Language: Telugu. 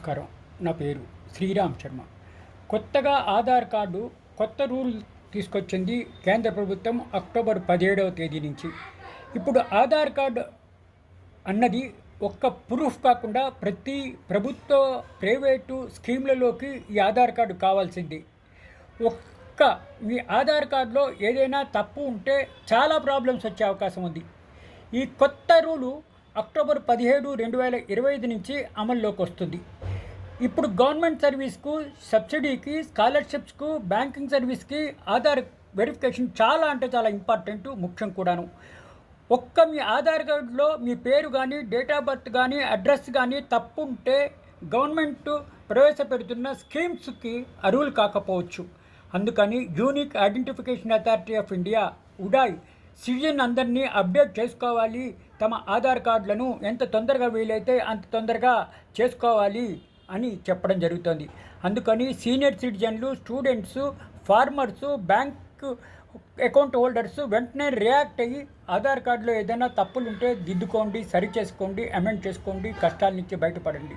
నమస్కారం. నా పేరు శ్రీరామ్ శర్మ. కొత్తగా ఆధార్ కార్డు కొత్త రూల్ తీసుకొచ్చింది కేంద్ర ప్రభుత్వం అక్టోబర్ పదిహేడవ తేదీ నుంచి. ఇప్పుడు ఆధార్ కార్డు అన్నది ఒక్క ప్రూఫ్ కాకుండా ప్రతి ప్రభుత్వ ప్రైవేటు స్కీమ్లలోకి ఈ ఆధార్ కార్డు కావాల్సింది. ఒక్క మీ ఆధార్ కార్డులో ఏదైనా తప్పు ఉంటే చాలా ప్రాబ్లమ్స్ వచ్చే అవకాశం ఉంది. ఈ కొత్త రూలు అక్టోబర్ పదిహేడు రెండు వేల ఇరవై ఐదు నుంచి అమల్లోకి వస్తుంది. ఇప్పుడు గవర్నమెంట్ సర్వీస్కు సబ్సిడీకి స్కాలర్షిప్స్కు బ్యాంకింగ్ సర్వీస్కి ఆధార్ వెరిఫికేషన్ చాలా అంటే చాలా ఇంపార్టెంట్ ముఖ్యం కూడాను. ఒక్క మీ ఆధార్ కార్డులో మీ పేరు కానీ డేట్ ఆఫ్ బర్త్ కానీ అడ్రస్ కానీ తప్పు ఉంటే గవర్నమెంట్ ప్రవేశపెడుతున్న స్కీమ్స్కి అర్హులు కాకపోవచ్చు. అందుకని unique identification authority of India UIDAI citizen అందరినీ అప్డేట్ చేసుకోవాలి. తమ ఆధార్ కార్డులను ఎంత తొందరగా వీలైతే అంత తొందరగా చేసుకోవాలి. అని చెప్పడం జరుగుతుంది. అందుకని senior సిటిజన్లు students farmers bank account holders వెంటనే రియాక్ట్ అయ్యి ఆధార్ కార్డులో ఏదైనా తప్పులు ఉంటే దిద్దుకోండి సరి చేసుకోండి అమెండ్ చేసుకోండి కష్టాల నుంచి బయటపడండి.